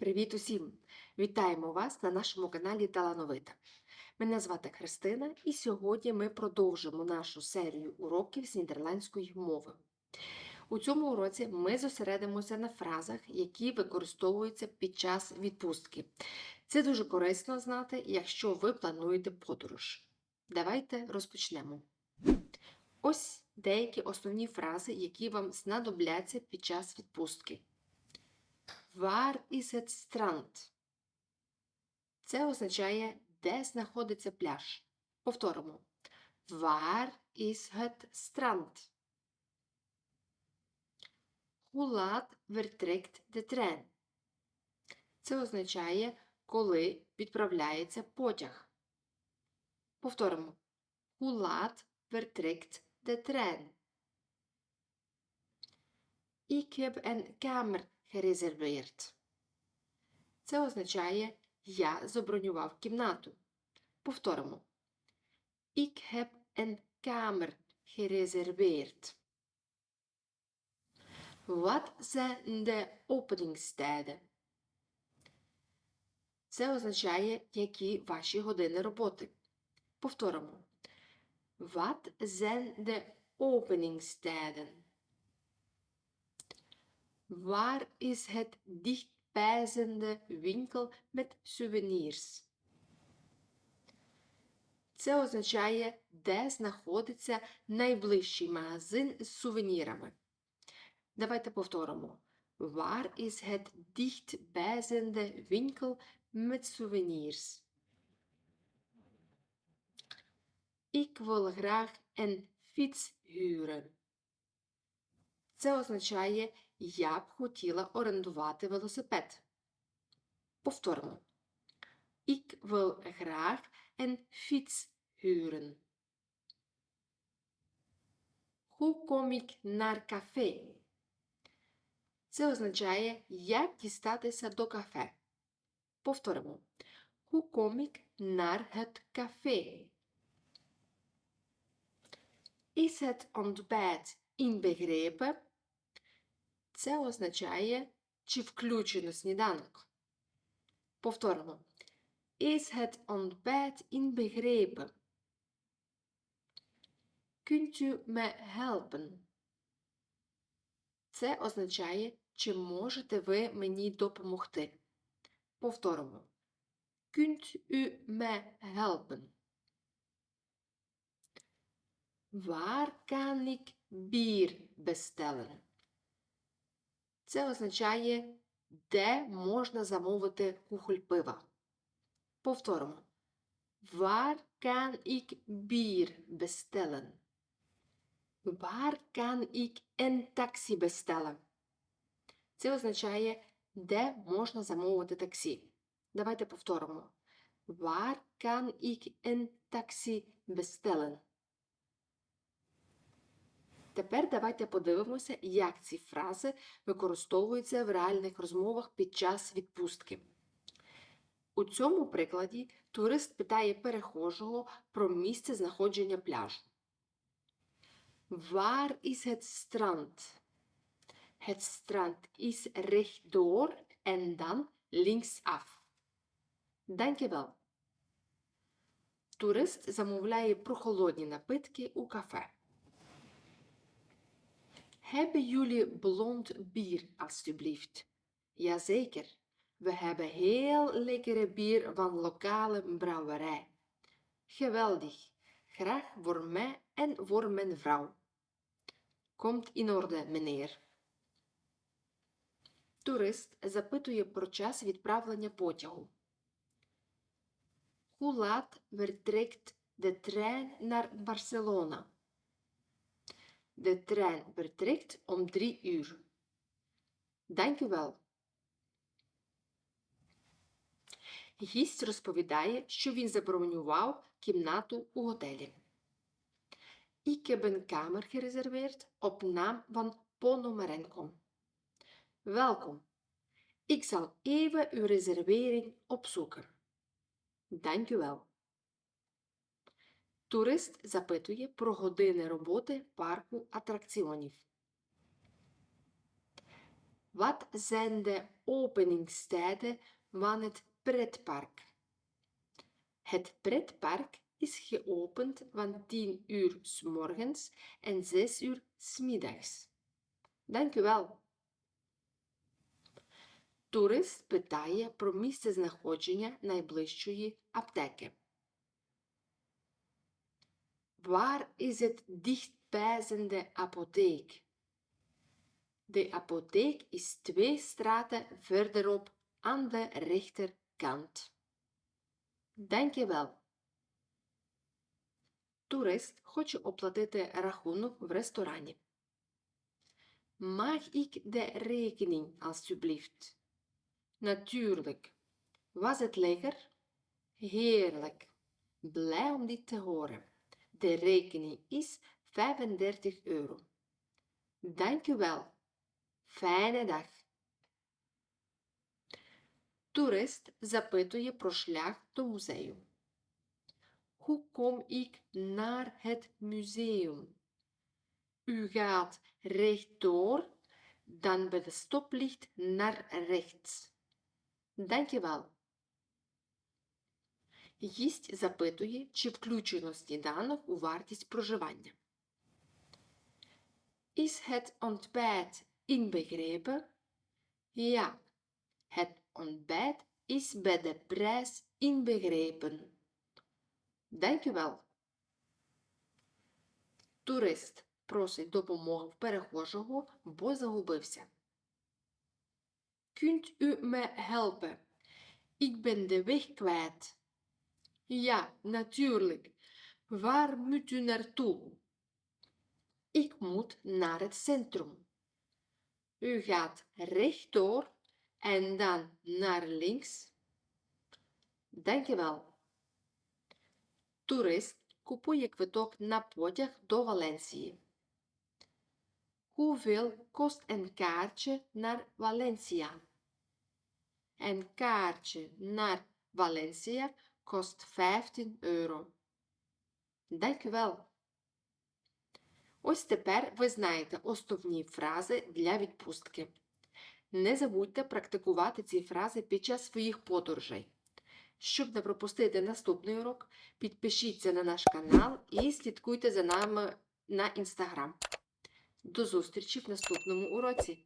Привіт усім! Вітаємо вас на нашому каналі Талановита. Мене звати Христина, і сьогодні ми продовжимо нашу серію уроків з нідерландської мови. У цьому уроці ми зосередимося на фразах, які використовуються під час відпустки. Це дуже корисно знати, якщо ви плануєте подорож. Давайте розпочнемо. Ось деякі основні фрази, які вам знадобляться під час відпустки. Waar is het strand? Це означає, де знаходиться пляж. Повторимо. Waar is het strand? Hoe laat vertrekt de trein? Це означає, коли відправляється потяг. Повторимо. Hoe laat vertrekt de trein? Ik heb een kamer gereserveerd. Це означає я забронював кімнату. Повторимо. Ik heb een kamer gereserveerd. Wat zijn de openingstijden? Це означає, які ваші години роботи. Повторимо. Wat zijn de openingstijden? Waar is het dichtbijzijnde winkel met souvenirs? Це означає, де знаходиться найближчий магазин з сувенірами. Давайте повторимо. Waar is het dichtbijzijnde winkel met souvenirs? Ik wil graag een fiets huren. Це означає, я б хотіла орендувати велосипед. Повторимо. Ik wil graag een fiets huren. Hoe kom ik naar café? Це означає, як дістатися до кафе. Повторимо. Hoe kom ik naar het café? Is het ontbijt inbegrepen? Це означає, чи включено сніданок. Повторимо. Is het ontbijt inbegrepen? Kunt u me helpen? Це означає, чи можете ви мені допомогти. Повторимо. Kunt u me helpen? Waar kan ik bier bestellen? Це означає, де можна замовити кухоль пива. Повторимо. Waar kan ik bier bestellen? Waar kan ik een taxi bestellen? Це означає, де можна замовити таксі. Давайте повторимо. Waar kan ik een taxi bestellen? Тепер давайте подивимося, як ці фрази використовуються в реальних розмовах під час відпустки. У цьому прикладі турист питає перехожого про місце знаходження пляжу. Waar is het strand? Het strand is rechtdoor en dan linksaf. Dankjewel. Турист замовляє прохолодні напитки у кафе. Hebben jullie blond bier, alstublieft? Jazeker. We hebben heel lekkere bier van lokale brouwerij. Geweldig. Graag voor mij en voor mijn vrouw. Komt in orde, meneer. Турист запитує про час відправлення потягу. Hoe laat vertrekt de trein naar Barcelona? De trein vertrekt om drie uur. Dank u wel. Гість розповідає, що він забронював кімнату у готелі. Ik heb een kamer gereserveerd op naam van Ponomarenko. Welkom. Ik zal even uw reservering opzoeken. Dank u wel. Турист запитує про години роботи парку атракціонів. Wat zijn de openingstijden van het pretpark? Het pretpark is geopend van 10 uur s morgens en 6 uur s middags. Dank u wel. Турист питає про місце знаходження найближчої аптеки. Waar is het dichtbijzijnde apotheek? De apotheek is twee straten verderop aan de rechterkant. Dank je wel. Toerist хоче оплатити рахунок в ресторані. Mag ik de rekening alstublieft? Natuurlijk. Was het lekker? Heerlijk. Blij om dit te horen. De rekening is 35 euro. Dank u wel. Fijne dag. Toerist запитує про шлях до музею. Hoe kom ik naar het museum? U gaat rechtdoor, dan bij de stoplicht naar rechts. Dankjewel. Гість запитує, чи включено сніданок у вартість проживання. Is het ontbijt inbegrepen? Ja, het ontbijt is bij de prijs inbegrepen. Dank u wel. Турист просить допомоги в перехожого, бо загубився. Kunt u me helpen? Ik ben de weg kwijt. Ja, natuurlijk. Waar moet u naartoe? Ik moet naar het centrum. U gaat rechtdoor en dan naar links. Dankjewel. Toerist, купуй je на потяг до Валенсії. Hoeveel kost een kaartje naar Valencia? Een kaartje naar Valencia kost 15 euro. Dank u wel. Ось тепер ви знаєте основні фрази для відпустки. Не забудьте практикувати ці фрази під час своїх подорожей. Щоб не пропустити наступний урок, підпишіться на наш канал і слідкуйте за нами на інстаграм. До зустрічі в наступному уроці!